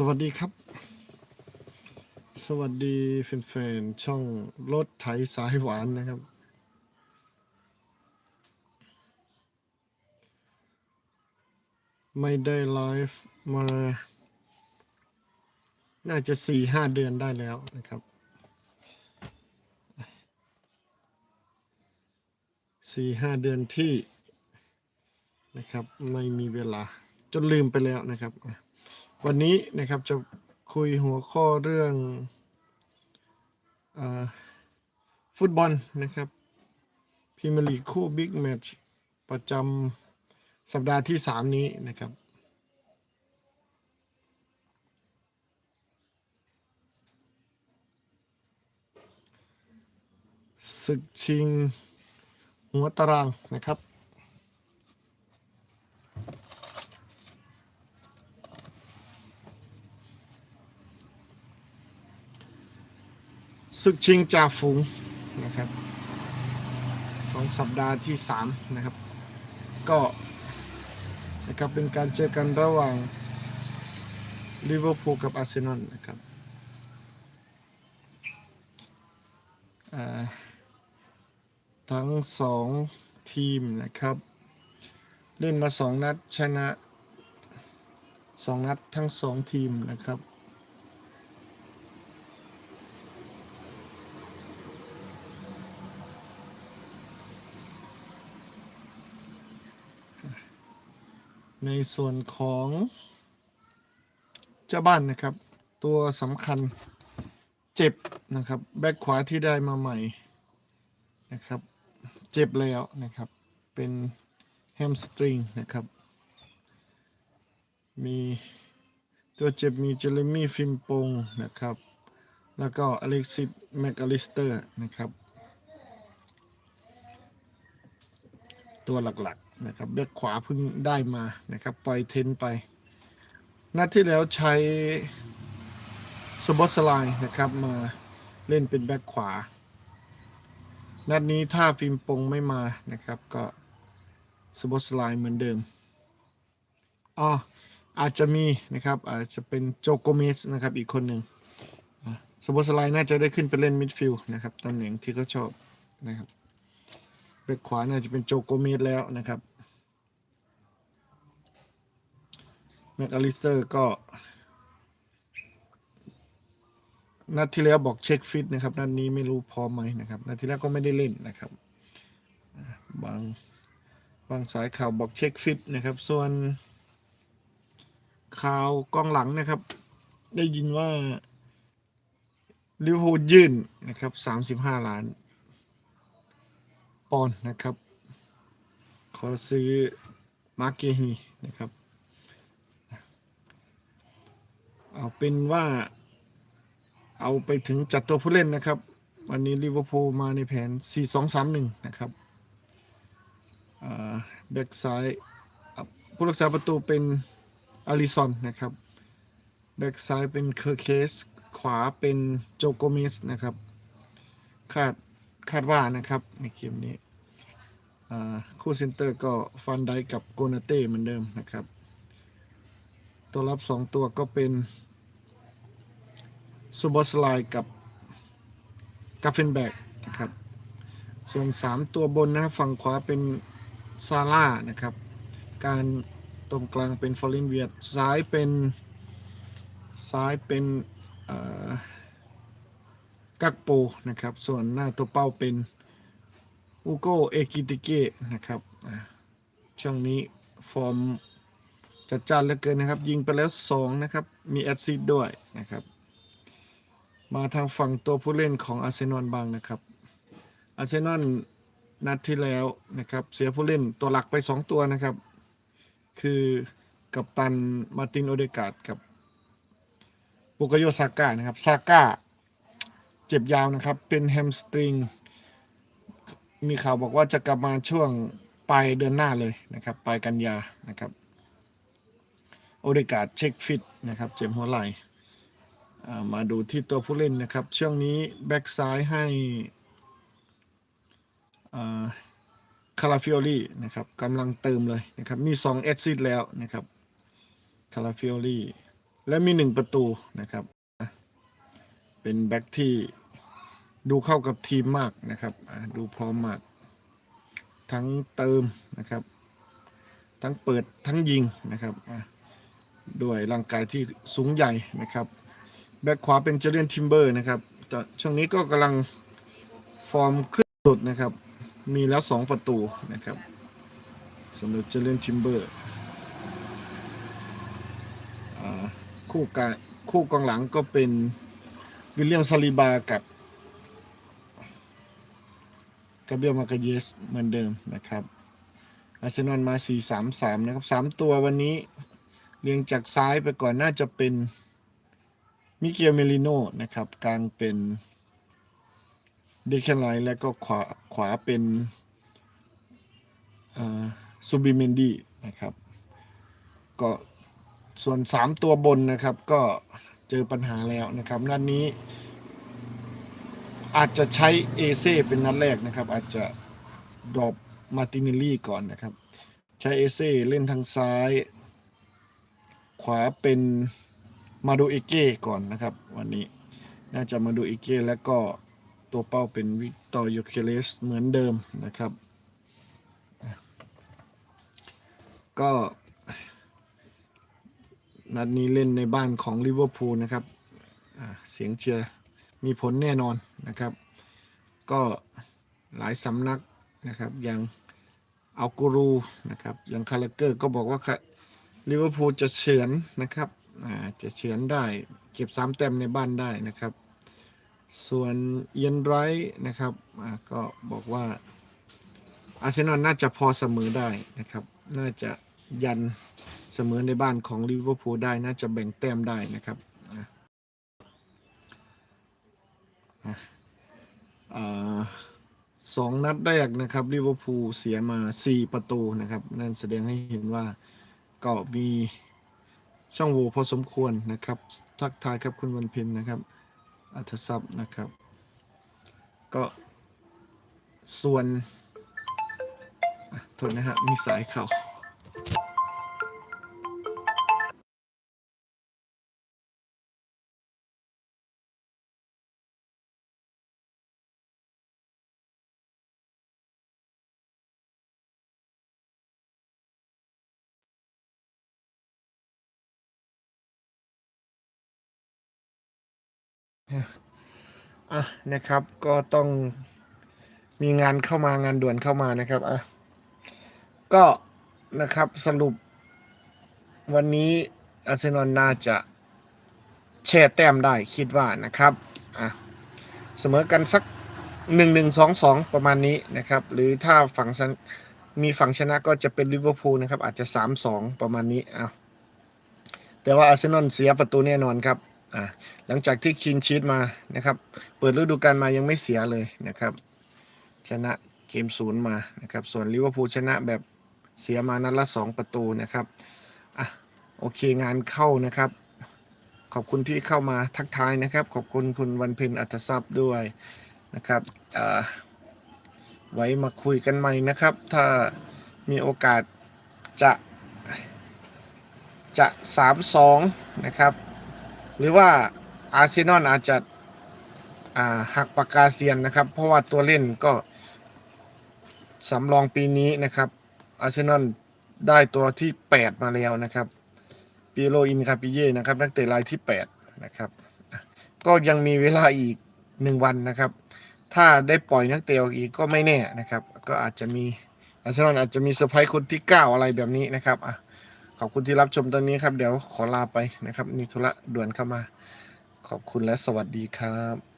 สวัสดีครับ สวัสดีแฟนๆช่องรถไถสายหวานนะครับ ไม่ได้ไลฟ์มา น่าจะสี่ห้าเดือนได้แล้วนะครับสี่ห้าเดือนที่นะครับ ไม่มีเวลาจนลืมไปแล้วนะครับ วันนี้นะครับจะคุยหัวข้อเรื่องอฟุตบอลนะครับพรีเมียร์ลีกคู่บิ๊กแมตช์ประจำสัปดาห์ที่สามนี้นะครับ ศึกชิงหัวตารางนะครับ ศึกชิงจ่าฝูงนะครับของสัปดาห์ที่สามนะครับ ก็นะครับเป็นการเจอกันระหว่างลิเวอร์พูลกับอาร์เซนอลนะครับทั้งสองทีมนะครับ เล่นมาสองนัดชนะสองนัดทั้งสองทีมนะครับ ในส่วนของเจ้าบ้านนะครับ ตัวสำคัญเจ็บนะครับ แบ็คขวาที่ได้มาใหม่นะครับ เจ็บแล้วนะครับ เป็นแฮมสตริงนะครับ มีตัวเจ็บมีเจเรมี่ฟิมปงนะครับ แล้วก็อเล็กซิสแมคอลิสเตอร์นะครับ ตัวหลักๆ นะครับแบ็คขวาเพิ่งได้มานะครับ ปล่อยเทนไป นัดที่แล้วใช้สบอสไลน์นะครับมาเล่นเป็นแบ็คขวา นัดนี้ถ้าฟิล์มปงไม่มานะครับก็สบอสไลน์เหมือนเดิมอ๋ออาจจะมีนะครับอาจจะเป็นโจโกเมสนะครับอีกคนหนึ่งสบอสไลน์น่าจะได้ขึ้นไปเล่นมิดฟิลด์นะครับตำแหน่งที่เขาชอบนะครับแบ็คขวาน่าจะเป็นโจโกเมสแล้วนะครับ แม็กอลิสเตอร์ก็ นัดที่แล้วบอกเช็คฟิตนะครับ นัดนี้ไม่รู้พร้อมไหมนะครับนัดที่แล้วก็ไม่ได้เล่นนะครับ บางบางสายข่าวบอกเช็คฟิตนะครับ ส่วนข่าวกองหลังนะครับ ได้ยินว่าลิเวอร์พูลยื่นนะครับสามสิบห้าล้าน ปอนด์นะครับ ขอซื้อมาร์เกฮีนะครับ เป็นว่า เอาไปถึงจัดตัวผู้เล่นนะครับ วันนี้ลิเวอร์พูลมาในแผน 4-2-3-1 นะครับแบ็กซ้ายผู้รักษาประตูเป็นอาริซอนนะครับแบ็กซ้ายเป็นเคอร์เคส ขวาเป็นโจโกเมสนะครับ คาดคาดว่านะครับในเกมนี้คู่เซนเตอร์ก็ฟันไดกับโกนาเต้เหมือนเดิมนะครับ ตัวรับสองตัวก็เป็น ซูบอสไลกับกาเฟนแบกนะครับส่วน 3 ตัวบนนะฝั่งขวาเป็นซาร่านะครับ การตรงกลางเป็นฟอลินเวียดซ้ายเป็นซ้ายเป็นกักโปนะครับ ส่วนหน้าตัวเป้าเป็นอูโกเอกิติเกะนะครับช่วงนี้ฟอร์มจัดจ้านเหลือเกินนะครับ ยิงไปแล้ว 2 นะครับ มีแอดซิดด้วยนะครับ มาทางฝั่งตัวผู้เล่นของอาร์เซนอลบ้างนะครับ อาร์เซนอลนัดที่แล้วนะครับ เสียผู้เล่นตัวหลักไป 2 ตัวนะครับ คือกัปตันมาร์ตินโอเดกาดกับบุกโยซาก้านะครับซาก้าเจ็บยาวนะครับ เป็นแฮมสตริง มีข่าวบอกว่าจะกลับมาช่วงปลายเดือนหน้าเลยนะครับปลายกันยานะครับ โอเดกาดเช็คฟิตนะครับ เจ็บหัวไหล่ มาดูที่ตัวผู้เล่นนะครับ ช่วงนี้แบ็กซ้ายให้คาราฟิโอลี่นะครับกำลังเติมเลยนะครับ มี2แอซิดแล้วนะครับคาราฟิโอลี่และมีหนึ่งประตูนะครับ เป็นแบ็กที่ดูเข้ากับทีมมากนะครับดูพร้อมมาก ทั้งเติมนะครับ ทั้งเปิดทั้งยิงนะครับด้วยร่างกายที่สูงใหญ่นะครับ แบ็กขวาเป็นเจเลียนทิมเบอร์นะครับแต่ช่วงนี้ก็กำลังฟอร์มขึ้นสุดนะครับ มีแล้ว 2 ประตูนะครับสำหรับเจเลียนทิมเบอร์คู่กาคู่กองหลังก็เป็นวิลเลียมซาลิบากับกาเบียมาเกเยสเหมือนเดิมนะครับอาร์เซนอลมา 4-3-3 นะครับ 3 ตัววันนี้เรียงจากซ้ายไปก่อนน่าจะเป็น มิเกลเมลิโนนะครับกลางเป็นเดคแคนไลน์แล้วก็ขวาขวาเป็นซูบิเมนดีนะครับก็ส่วน 3 ตัวบนนะครับก็เจอปัญหาแล้วนะครับนัดนนี้ อาจจะใช้เอเซเป็นนัดแรกนะครับ อาจจะดรอปมาตินิลลี่ก่อนนะครับ ใช้เอเซเล่นทางซ้าย ขวาเป็น มาดูเอเก้ก่อนนะครับ วันนี้น่าจะมาดูเอเก้แล้วก็ตัวเป้าเป็นวิกตอร์ยูเคเลสเหมือนเดิมนะครับ ก็นัดนี้เล่นในบ้านของลิเวอร์พูลนะครับเสียงเชียร์มีผลแน่นอนนะครับ ก็หลายสำนักนะครับอย่างอัลกูรูนะครับอย่างคาราเกอร์ก็บอกว่าลิเวอร์พูลจะเฉือนนะครับ อ่าจะเฉือนได้ เก็บสามแต้มในบ้านได้นะครับ ส่วนเยนไรนะครับอ่าก็บอกว่าอาร์เซนอลน่าจะพอเสมอได้นะครับ น่าจะยันเสมอในบ้านของลิเวอร์พูลได้ น่าจะแบ่งแต้มได้นะครับออสองนัดแรกนะครับลิเวอร์พูลเสียมา 4 ประตูนะครับ นั่นแสดงให้เห็นว่าก็มี ช่องโหว่พอสมควรนะครับ ทักทายครับคุณวันเพ็ญนะครับ อัธศัพย์นะครับ ก็ส่วนโทษนะฮะมีสายเข่า อะนะครับ ก็ต้องมีงานเข้ามางานด่วนเข้ามานะครับอะก็นะครับสรุป วันนี้อาร์เซนอลน่าจะแช่แต้มได้คิดว่านะครับอะเสมอกันสักหนึ่งหนึ่งสองสองประมาณนี้นะครับ หรือถ้าฝั่งมีฝั่งชนะก็จะเป็นลิเวอร์พูลนะครับ อาจจะสามสองประมาณนี้อะแต่ว่าอาร์เซนอลเสียประตูแน่นอนครับ อะหลังจากที่คินชีตมานะครับ เปิดฤดูกาลมายังไม่เสียเลยนะครับ ชนะเกมศูนย์มานะครับ ส่วนลิเวอร์พูลชนะแบบเสียมานัดละสองประตูนะครับอะโอเคงานเข้านะครับ ขอบคุณที่เข้ามาทักทายนะครับ ขอบคุณคุณวันเพ็ญอัตทรัพย์ด้วยนะครับอ่าไว้มาคุยกันใหม่นะครับ ถ้ามีโอกาสจะจะสามสองนะครับ หรือว่าอาร์เซนอลอาจจะหักปากกาเซียนนะครับ เพราะว่าตัวเล่นก็สำรองปีนี้นะครับอาร์เซนอลได้ตัวที่ 8 มาแล้วนะครับปีโรอินคาปิเย่นะครับนักเตะรายที่ 8 นะครับก็ยังมีเวลาอีก 1 วันนะครับ ถ้าได้ปล่อยนักเตะออกอีกก็ไม่แน่นะครับ ก็อาจจะมีอาร์เซนอลอาจจะมีเซอร์ไพรส์คนที่ 9 อะไรแบบนี้นะครับอะ ขอบคุณที่รับชมตอนนี้ครับ เดี๋ยวขอลาไปนะครับมีธุระด่วนเข้ามา ขอบคุณและสวัสดีครับ